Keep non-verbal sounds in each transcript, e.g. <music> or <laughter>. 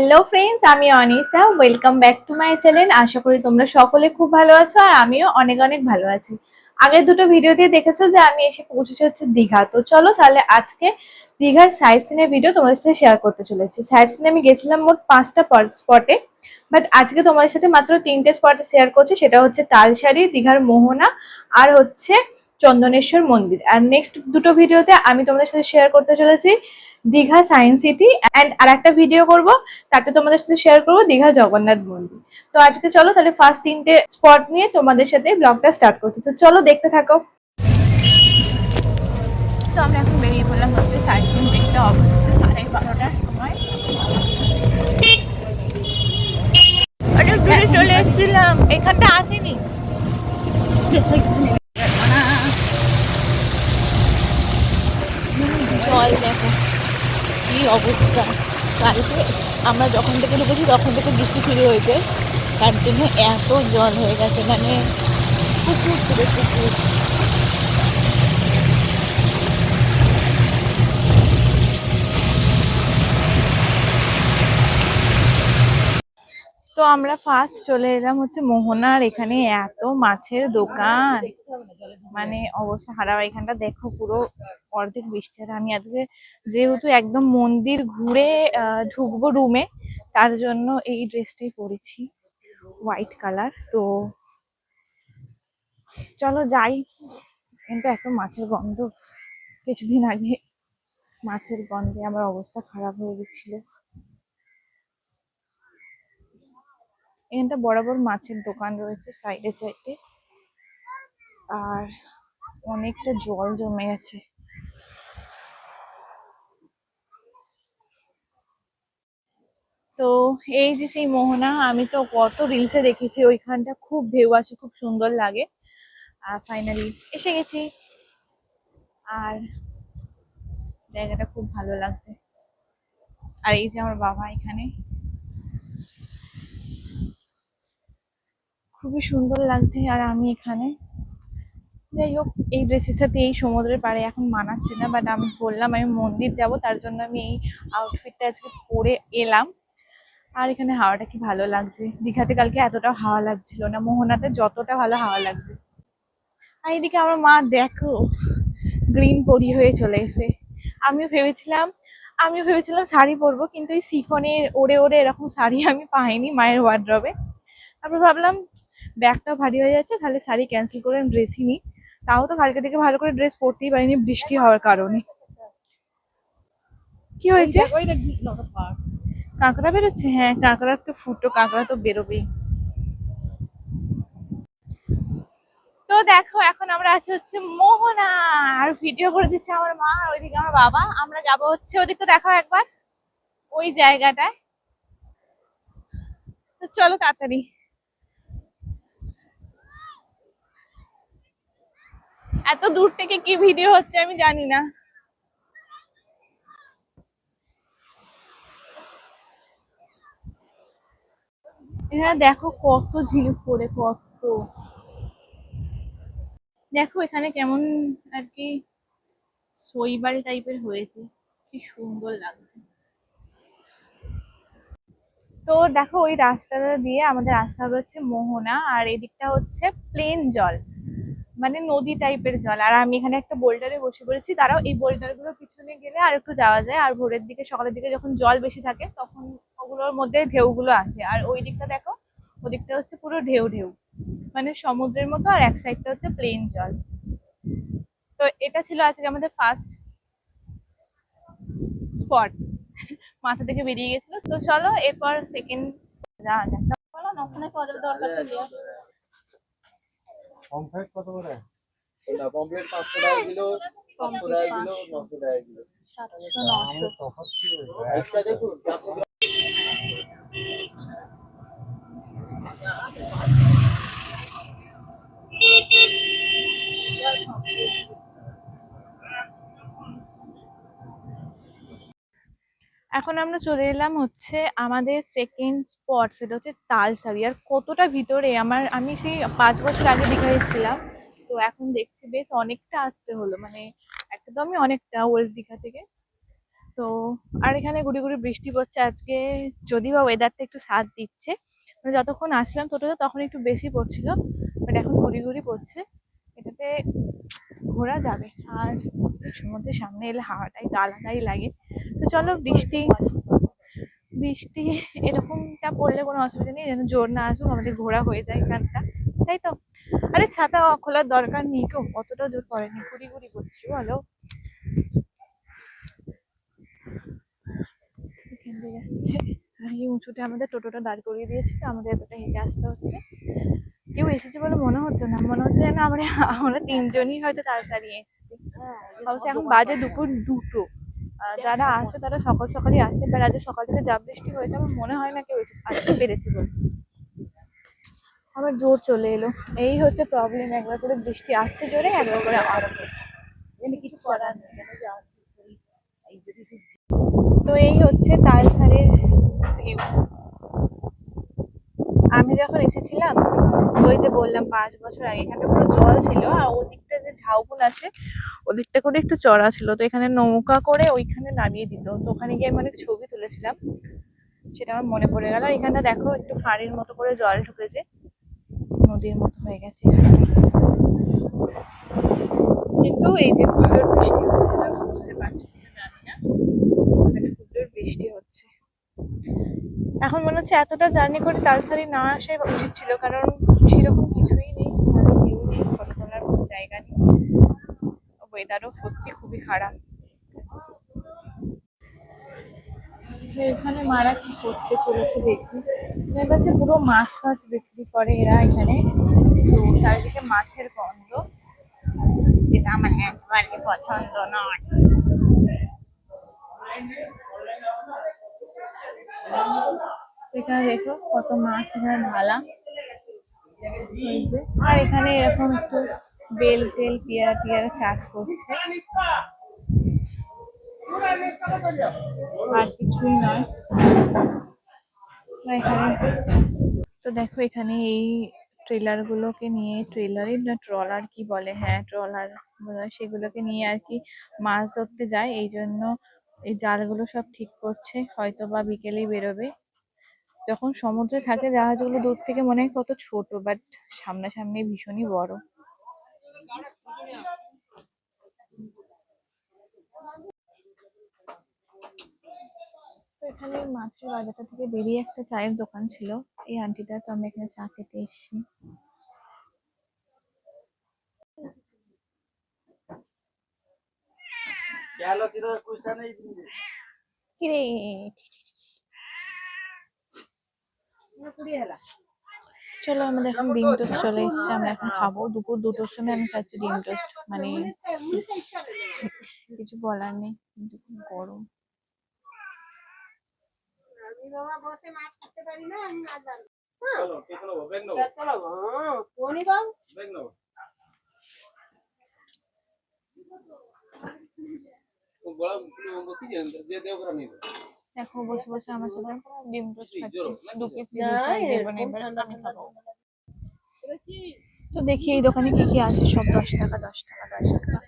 Hello friends আমি Anisa. Welcome back to my channel আশা করি তোমরা সকলে খুব ভালো আছো আর আমিও অনেক অনেক ভালো আছি। আগের দুটো ভিডিও দিয়ে দেখেছ যে আমি এসে পৌঁছেছি হচ্ছে দীঘা। তো চলো তাহলে আজকে দীঘার সাইড সিনের ভিডিও তোমাদের সাথে শেয়ার করতে চলেছি। সাইড সিনে আমি গেছিলাম মোট পাঁচটা স্পটে বাট আজকে তোমাদের সাথে মাত্র তিনটে স্পটে শেয়ার করছি। সেটা হচ্ছে তালসারি দীঘার মোহনা আর হচ্ছে চন্দনেশ্বর মন্দির। আর নেক্সট দুটো ভিডিওতে আমি তোমাদের সাথে শেয়ার করতে চলেছি। দীঘা সায়েন্স সিটি অ্যান্ড আর একটা ভিডিও করব তাতে তোমাদের সাথে শেয়ার করব দীঘা জগন্নাথ মন্দির। তো আজকে চলো তাহলে ফার্স্ট তিনটে স্পট নিয়ে তোমাদের সাথে ব্লগটা স্টার্ট করছি। তো চলো দেখতে থাকো। তো আমরা এখন বেরিয়ে পড়লাম হচ্ছে সাইড সিন দেখতে অবশেষে সাড়ে বারোটার সময় অনেক দূরে চলে এসেছিলাম। এখানটা আসেনি। <laughs> অবস্থা। কালকে আমরা যখন থেকে ঢুকেছি, তখন থেকে বৃষ্টি শুরু হয়েছে। জন্য এত জল হয়ে গেছে মানে পুকুর পুরো পুকুর। তো আমরা ফার্স্ট চলে এলাম হচ্ছে মোহনার, এখানে এত মাছের দোকান। মানে অবস্থা খারাপ। এখানটা দেখো পুরো অর্ধেক বৃষ্টি। আমি আজকে যেহেতু একদম মন্দির ঘুরে ঢুকবো রুমে তার জন্য এই ড্রেসটাই পরেছি হোয়াইট কালার তো চলো যাই। কিন্তু এত মাছের গন্ধ। কিছুদিন আগে মাছের গন্ধে আমার অবস্থা খারাপ হয়ে গেছিল। এখানটা বরাবর মাছের দোকান রয়েছে সাইডে সাইডে আর অনেকটা জল জমে গেছে তো এই যে সেই মোহনা, আমি তো কত রিলসে দেখেছি, ওইখানটা খুব ঢেউ আছে খুব সুন্দর লাগে। আর ফাইনালি এসে গেছি। আর জায়গাটা খুব ভালো লাগছে। আর এই যে আমার বাবা এখানে। খুবই সুন্দর লাগছে আর আমি এখানে। যাই হোক, এই ড্রেসের সাথে এই সমুদ্রের পাড়ে এখন মানাচ্ছে না বাট আমি বললাম আমি মন্দির যাব, তার জন্য আমি এই আউটফিটটা আজকে পরে এলাম। আর এখানে হাওয়াটা কি ভালো লাগছে? দীঘাতে কালকে এতটা হাওয়া লাগছিল না? মোহনাতে যতটা ভালো হাওয়া লাগছে। আর এদিকে আমার মা, দেখো গ্রিন পরি হয়ে চলে এসে আমিও ভেবেছিলাম আমিও ভেবেছিলাম শাড়ি পরবো, কিন্তু এই সিফনের ওড়ে ওড়ে এরকম শাড়ি আমি পাইনি মায়ের ওয়ার্ড্রবে তারপর ভাবলাম ব্যাগটাও ভারী হয়ে যাচ্ছে তাহলে শাড়ি ক্যান্সেল করে আমি ড্রেসই নিই তাও তো কালকে থেকে ভালো করে ড্রেস পরতেই পারিনি বৃষ্টি হওয়ার কারণে। কি হয়েছে? কাঁকড়া বেরোচ্ছে? হ্যাঁ কাঁকড়ার তো ফুটো কাঁকড়া তো বেরোবেই। তো দেখো এখন আমরা আছি হচ্ছে মোহনা। আর ভিডিও করে দিচ্ছে আমার মা আর ওইদিকে আমার বাবা। আমরা যাব হচ্ছে ওদিকটা দেখো একবার। ওই জায়গাটায়। তো চলো তাড়াতাড়ি। এত দূর থেকে কি ভিডিও হচ্ছে আমি জানি না। এখানে দেখো কত ঝিনুক পড়ে কত। দেখো এখানে কেমন আর কি শৈবাল টাইপের হয়েছে, কি সুন্দর লাগছে। তো দেখো ওই রাস্তাটা দিয়ে আমাদের রাস্তা হচ্ছে মোহনা, আর এদিকটা হচ্ছে প্লেন জল। মানে নদী টাইপের জল। আর আমি এখানে একটা বোল্ডারে বসে পড়েছি। তারাও এই বোল্ডারগুলোর পিছনে গেলে আর একটু যাওয়া যায়। আর ভোরের দিকে সকালের দিকে যখন জল বেশি থাকে তখন ওগুলোর মধ্যে ঢেউগুলো আসে। আর ওই দিকটা দেখো ওদিকটা হচ্ছে পুরো ঢেউ ঢেউ। মানে সমুদ্রের মতো আর এক সাইডটা হচ্ছে প্লেন জল। তো এটা ছিল আজকে আমাদের ফার্স্ট স্পট মাথা থেকে বেরিয়ে গেছিল। তো চলো এরপর সেকেন্ড যাওয়া যাক। ওখানে দরকার দেওয়া কত করে? না পমফ্রেট পাঁচশো টাকা কিলো পাঁচশো টাকা কিলো নশো টাকা কিলো। তফাৎ কি দেখুন এখন আমরা চলে এলাম হচ্ছে আমাদের সেকেন্ড স্পট সেটা হচ্ছে তালসারি। আর কতটা ভিতরে? আমার, আমি সেই পাঁচ বছর আগে দীঘা এসেছিলাম তো এখন দেখছি বেশ অনেকটা আসতে হলো। মানে একদমই অনেকটা ওল্ড দীঘা থেকে। তো, আর এখানে গুড়ি গুড়ি বৃষ্টি পড়ছে আজকে। যদি বা ওয়েদারটা একটু সাথ দিচ্ছে মানে যতক্ষণ আসলাম টোটোতে তখন একটু বেশি পড়ছিল বাট এখন গুড়ি গুড়ি পড়ছে। এটাতে ঘোরা যাবে। আর সমুদ্রের সামনে এলে হাওয়াটাই তো আলাদাই লাগে। চলো বৃষ্টি। বৃষ্টি এরকমটা পড়লে কোনো অসুবিধা নেই যেন জোর না আসুক আমাদের ঘোরা হয়ে যায় এখানটা। তাই তো? আরে ছাতা খোলার দরকার নেই কেউ অতটা জোর পড়েনি ঘুরি ঘুরি করছি বলো। যাচ্ছে। এই উঁচুতে আমাদের টোটোটা দাঁড় করিয়ে দিয়েছে তো আমাদের এতটা হেঁটে আসতে হচ্ছে। কেউ এসেছে বলে মনে হচ্ছে না মনে হচ্ছে যেন আমরা আমরা তিনজনই হয়তো তাড়াতাড়ি এসেছি। অবশ্য এখন বাজে দুপুর দুটো। যারা আসে তারা সকাল সকালই আসে বা আজকে সকাল থেকে যা বৃষ্টি হয়েছে আমার মনে হয় না কেউ আসতে পেরেছে বলে। আবার জোর চলে এলো। এই হচ্ছে প্রবলেম একবার করে বৃষ্টি আসছে জোরে একবার করে আরও কিছু করার নেই তো এই হচ্ছে তালসারের ভিউ আমি যখন এসেছিলাম ওই যে বললাম পাঁচ বছর আগে এখানে পুরো জল ছিল আর ওদিকটা যে ঝাউবন আছে। ওদিকটা করে একটু চড়া ছিল তো এখানে নৌকা করে ওইখানে নামিয়ে দিত। তো ওখানে গিয়ে আমি অনেক ছবি তুলেছিলাম সেটা আমার মনে পড়ে গেল। এখানে দেখো একটু ফাঁড়ির মতো করে জল ঢুকেছে। নদীর মতো হয়ে গেছে। কিন্তু এই যে পুজোর বৃষ্টি বুঝতে পারছি না, জানি না। এখানে পুজোর বৃষ্টি হচ্ছে। এখন মনে হচ্ছে এতটা জার্নি করে তালসারি না আসে উচিত ছিল কারণ সেরকম কিছুই নেই ভালো ভিউ নেই ফটো তোলার কোনো জায়গা নেই ওয়েদারও সত্যি খুবই খারাপ। এখানে মারা কি করতে চলেছে দেখি এর কাছে পুরো মাছ ফাছ বিক্রি করে এরা এখানে। তো চারিদিকে মাছের গন্ধ। যেটা আমার একবারই পছন্দ নয়। এখানে দেখো কত মাছ এখানে ঢালা। আর এখানে এরকম একটু বেল টেল পেয়ারা টিয়ারা চাষ করছে। আর কিছুই নয়। তো দেখো, এখানে এই ট্রেলার গুলোকে নিয়ে ট্রেলারই না, ট্রলার কি বলে? হ্যাঁ ট্রলার সেগুলোকে নিয়ে আর কি মাছ ধরতে যায়। এই জন্য এই জালগুলো সব ঠিক করছে। হয়তো বা বিকেলেই বেরোবে। যখন সমুদ্রে থাকে, জাহাজগুলো দূর থেকে মনে হয় কত ছোট বাট সামনাসামনি ভীষণই বড়। তো এখানে মাছের বাজারটা থেকে বেরিয়ে একটা চায়ের দোকান ছিল। এই আন্টিটা তো আমরা এখানে চা খেতে এসেছি। চলো আমাদের এখন ডিম টোস্ট চলে এসছে। আমরা এখন খাব। দুপুর দুটোর সময় আমি খাচ্ছি ডিম টোস্ট। মানে কিছু বলার নেই। কিন্তু গরম। দেখো বসে বসে আমার সাথে ডিম টোস্ট দু পিস তো দেখি এই দোকানে কি কি আছে? সব দশ টাকা দশ টাকা দশ টাকা।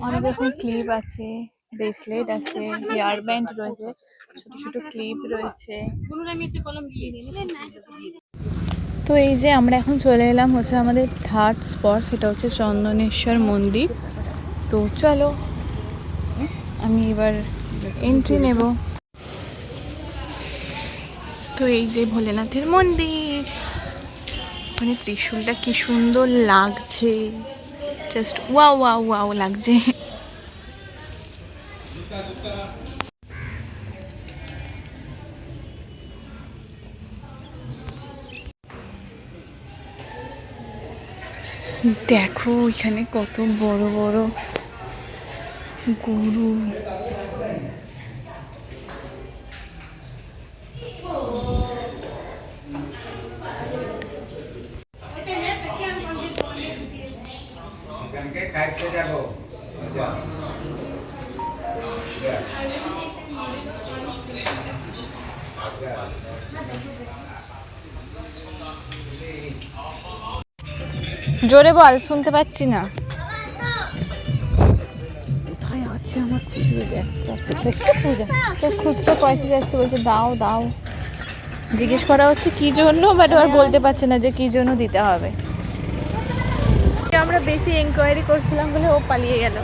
অনেক রকম ক্লিপ আছে। ব্রেসলেট আছে হেয়ার ব্যান্ড রয়েছে, ছোট ছোট ক্লিপ রয়েছে। তো এই যে আমরা এখন চলে এলাম হচ্ছে আমাদের থার্ড স্পট সেটা হচ্ছে চন্দনেশ্বর মন্দির। তো চলো, আমি এবার এন্ট্রি নেব। তো এই যে ভোলেনাথের মন্দির মানে ত্রিশূলটা কি সুন্দর লাগছে। জাস্ট ওয়া ওয়া ওয়াও লাগছে। দেখো এখানে কত বড় বড় গরু। কালকে জোরে বল শুনতে পাচ্ছি না। কোথায় আছে আমার খুচরো ব্যাগ খুঁজে তো খুচরো পয়সা যাচ্ছে বলছে দাও দাও। জিজ্ঞেস করা হচ্ছে কি জন্য বাট আর বলতে পারছে না যে কি জন্য দিতে হবে। আমরা বেশি এনকোয়ারি করছিলাম বলে ও পালিয়ে গেল।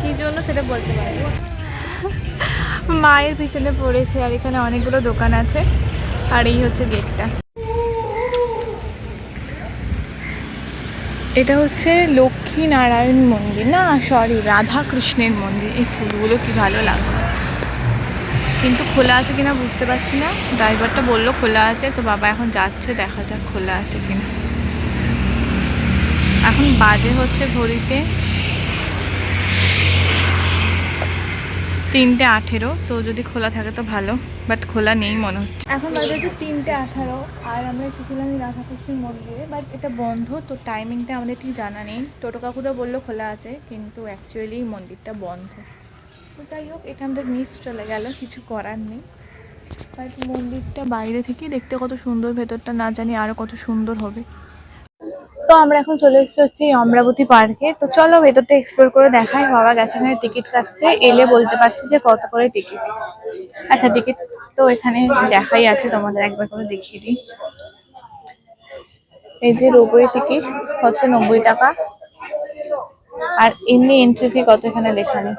কি জন্য সেটা বলতে পারব মায়ের পিছনে পড়েছে আর এখানে অনেকগুলো দোকান আছে। আর এই হচ্ছে গেটটা এটা হচ্ছে লক্ষ্মী নারায়ণ মন্দির। না সরি রাধা কৃষ্ণের মন্দির। এই ফুলগুলো কি ভালো লাগল। কিন্তু খোলা আছে কিনা বুঝতে পারছি না। ড্রাইভারটা বলল খোলা আছে, তো বাবা এখন যাচ্ছে, দেখা যাক খোলা আছে কিনা। এখন বাজে হচ্ছে ঘড়িতে। তিনটে আঠেরো, তো যদি খোলা থাকে তো ভালো বাট খোলা নেই মনে হচ্ছে। এখন বাজে হচ্ছে তিনটে আঠারো, আর আমরা এসেছিলাম রাধাকৃষ্ণের মন্দিরে বাট এটা বন্ধ, তো টাইমিংটা আমাদের ঠিক জানা নেই। টোটো কাকুরা বলল খোলা আছে, কিন্তু অ্যাকচুয়ালি মন্দিরটা বন্ধ। তো যাই হোক, এটা আমাদের মিস চলে গেল, কিছু করার নেই। বাট মন্দিরটা বাইরে থেকেই দেখতে কত সুন্দর, ভেতরটা না জানি আরও কত সুন্দর হবে। তো আমরা এখন চলে এসেছি হচ্ছে অমরাবতী পার্কে। তো চলো ভেতরটা এক্সপ্লোর করে দেখাই। বাবা গেছে এখানে টিকিট কাটতে। এলে বলতে পারছি যে কত করে টিকিট। আচ্ছা টিকিট তো এখানে দেখাই আছে, তোমাদের একবার করে দেখিয়ে দিই। এই যে রোবই টিকিট হচ্ছে নব্বই টাকা। আর এমনি এন্ট্রি ফি কত এখানে লেখা নেই।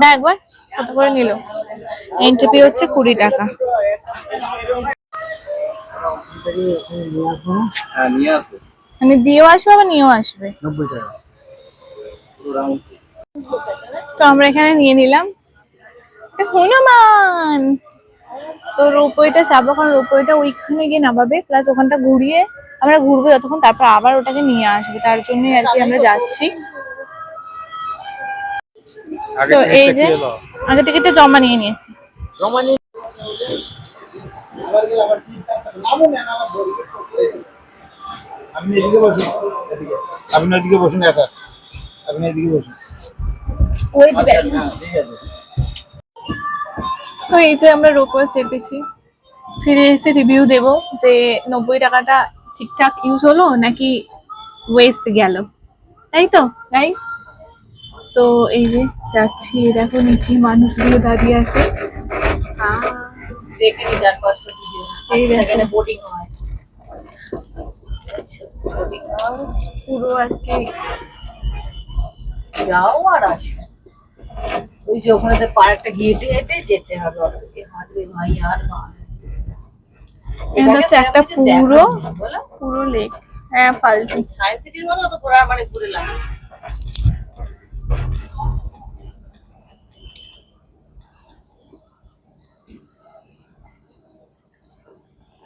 না একবার, কত করে নিল? এন্ট্রি ফি হচ্ছে কুড়ি টাকা। হ্যাঁ নিয়ে আসবে। মানে দিয়েও আসবে আবার নিয়েও আসবে। নব্বই টাকা। তো আমরা এখানে নিয়ে নিলাম। হনুমান! তো রোপওয়েটা চাপবো কারণ রোপওয়েটা ওইখানে গিয়ে নামাবে প্লাস ওখানটা ঘুরিয়ে আমরা ঘুরবো যতক্ষণ তারপর আবার ওটাকে নিয়ে আসবে। তার জন্যই আর কি আমরা যাচ্ছি। তো এই যে আগে টিকিটটা জমা নিয়ে নিয়েছি। জমা নিয়ে আপনি এদিকে বসুন একা আপনি এদিকে বসুন তো এই যে আমরা রোপওয়ে চেপেছি, ফিরে এসে রিভিউ দেব যে নব্বই টাকাটা ঠিকঠাক ইউজ হলো নাকি ওয়েস্ট গেল। তাই তো গাইস তো এই যে যাচ্ছি, দেখো নিচে মানুষগুলো দাঁড়িয়ে আছে। দেখে নি চার পাঁচটা ভিডিও সেখানে বোটিং হয়। পুরো আর যাও আর আসো। ওই যে ওখানে পার্কটা হেঁটে হেঁটে যেতে হবে হাঁটবে ভাই আর এটা হচ্ছে একটা পুরো পুরো লেক হ্যাঁ ফালতু। সায়েন্স সিটির মতো অত ঘোরার মানে ঘুরে লাগে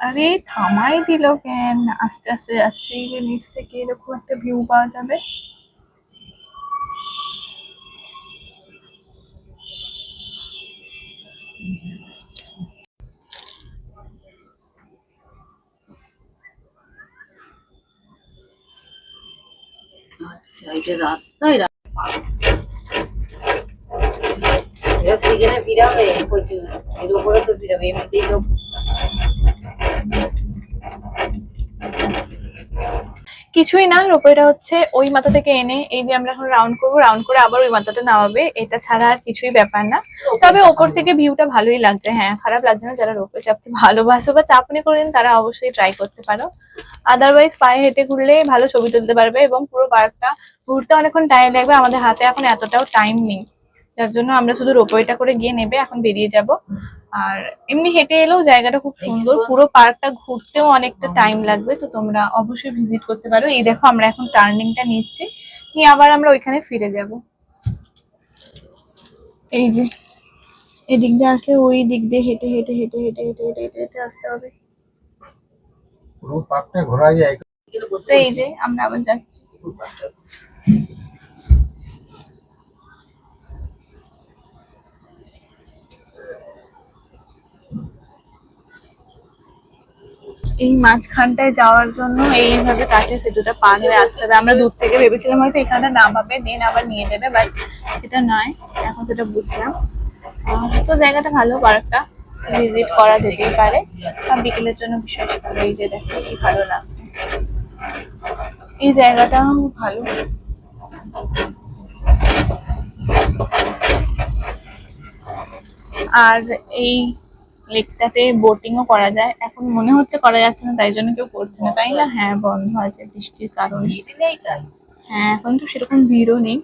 আরে থামাই দিল কেন? আস্তে আস্তে যাচ্ছে এই যে নিচ থেকে এরকম একটা ভিউ পাওয়া যাবে। আচ্ছা এটা রাস্তায় সিজনে ফিরাবে এর উপরে তো ফিরাবে, এমনিতেই কিছুই না রোপওয়েটা হচ্ছে ওই মাথা থেকে এনে এই যে আমরা এখন রাউন্ড করব রাউন্ড করে আবার ওই মাথাটা নামাবে এটা ছাড়া আর কিছুই ব্যাপার না। তবে ওপর থেকে ভিউটা ভালোই লাগছে হ্যাঁ খারাপ লাগছে না যারা রোপওয়ে চাপতে ভালোবাসো বা চাপনি করেন তারা অবশ্যই ট্রাই করতে পারো। আদারওয়াইজ পায়ে হেঁটে ঘুরলে ভালো ছবি তুলতে পারবে এবং পুরো পার্কটা ঘুরতে অনেকক্ষণ টাইম লাগবে। আমাদের হাতে এখন এতটাও টাইম নেই যার জন্য আমরা শুধু রোপওয়েটা করে গিয়ে নেবে এখন বেরিয়ে যাব। আর এমনি হেঁটে এলেও জায়গাটা খুব সুন্দর। পুরো পার্কটা ঘুরতেও অনেকটা টাইম লাগবে তো তোমরা অবশ্যই ভিজিট করতে পারো। এই দেখো আমরা এখন টার্নিংটা নিচ্ছি। নিয়ে আবার আমরা ওইখানে ফিরে যাব। এই যে এদিক দিয়ে আসলে ওই দিক দিয়ে হেঁটে হেঁটে হেঁটে হেঁটে হেঁটে হেঁটে হেঁটে হেঁটে আসতে হবে। পুরো পার্কটা ঘোরা যায়। তো এই যে আমরা আবার যাচ্ছি। এই মাঝখানটায় যাওয়ার জন্য এইভাবে কাঠের সেতুটা পার হয়ে আসতে হবে। আমরা দূর থেকে ভেবেছিলাম হয়তো এখানটা নামাবে দেন আবার নিয়ে নেবে বাট সেটা নয়। এখন সেটা বুঝলাম। তো জায়গাটা ভালো, পার্কটা ভিজিট করা যেতেই পারে। আর বিকেলের জন্য বিশ্বাস করে এই যে দেখো কি ভালো লাগছে। এই জায়গাটা ভালো। আর এই লেকটাতে বোটিংও করা যায়। এখন মনে হচ্ছে করা যাচ্ছে না তাই জন্য কেউ করছে না। তাই না? হ্যাঁ বন্ধ আছে বৃষ্টির কারণে। হ্যাঁ এখন তো সেরকম ভিড়ও নেই।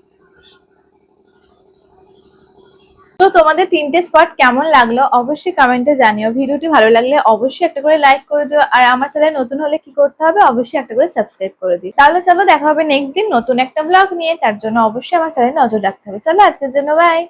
তো তোমাদের তিনটে স্পট কেমন লাগল অবশ্যই কমেন্টে জানিও। ভিডিওটি ভালো লাগলে অবশ্যই একটা করে লাইক করে দিও। আর আমার চ্যানেল নতুন হলে কি করতে হবে অবশ্যই একটা করে সাবস্ক্রাইব করে দিই তাহলে চলো দেখা হবে নেক্সট দিন নতুন একটা ব্লগ নিয়ে। তার জন্য অবশ্যই আমার চ্যানেল নজর রাখতে হবে। চলো আজকের জন্য বাই